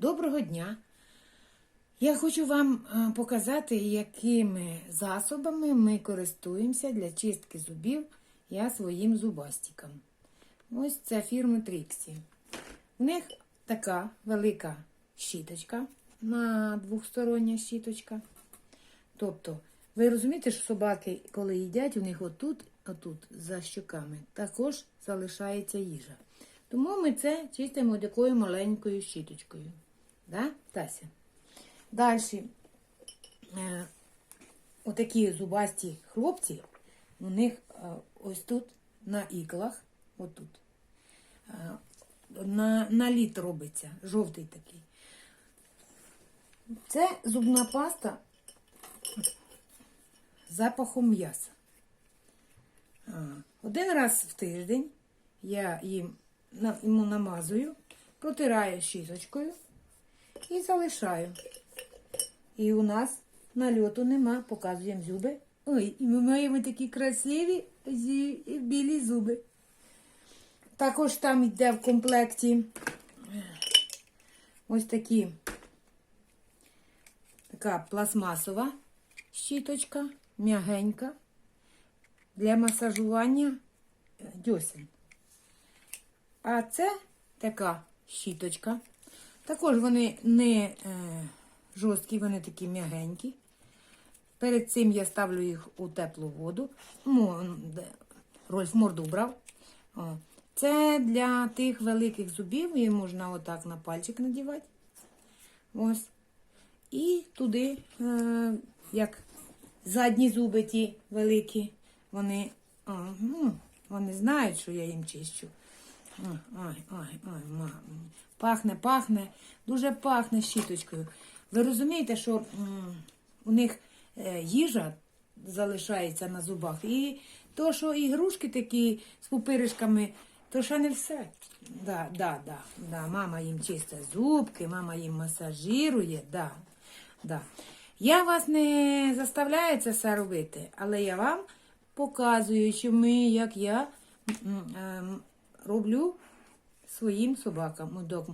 Доброго дня! Я хочу вам е, показати, якими засобами ми користуємося для чистки зубів я своїм зубастиком. Ось це фірми Тріксі. У них така велика щіточка на двохстороння щіточка. Тобто, ви розумієте, що собаки, коли їдять, у них отут, отут за щоками, також залишається їжа. Тому ми це чистимо такою маленькою щіточкою. Да, Тася? Далі, е, отакі зубасті хлопці, у них е, ось тут на іклах, отут, е, на, наліт робиться, жовтий такий. Це зубна паста з запахом м'яса. Один раз в тиждень я їм йому намазую, протираю щіточкою і залишаю. І у нас нальоту нема, показуємо зуби. Ой, і ми маємо такі красиві білі зуби. Також там йде в комплекті ось такі така пластмасова щіточка, м'ягенька для масажування дьосін. А це така щіточка. Також вони не е, жорсткі, вони такі м'ягенькі. Перед цим я ставлю їх у теплу воду. Де- Рольф морду брав. О. Це для тих великих зубів, її можна отак на пальчик надівати. Ось. І туди, е, як задні зуби ті великі, вони, о, ну, вони знають, що я їм чищу. Ой, ой, ой. Пахне, пахне, дуже пахне щіточкою. Ви розумієте, що у них е, їжа залишається на зубах. І то, що ігрушки такі з пупиришками, то ще не все. Да, да, да, да. Мама їм чистить зубки, мама їм масажирує. Да, да. Я вас не заставляю це все робити, але я вам показую, що ми, як я ем, роблю своїм собакам. От,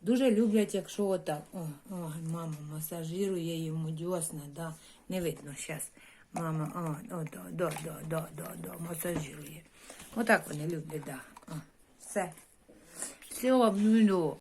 Дуже люблять, якщо отак. О, о, мама масажирує йому дьосна, да. Не видно зараз. Мама, о, о, до, до, до, до, до, до, масажирує. Отак вони люблять, да. О, все. Все, ну,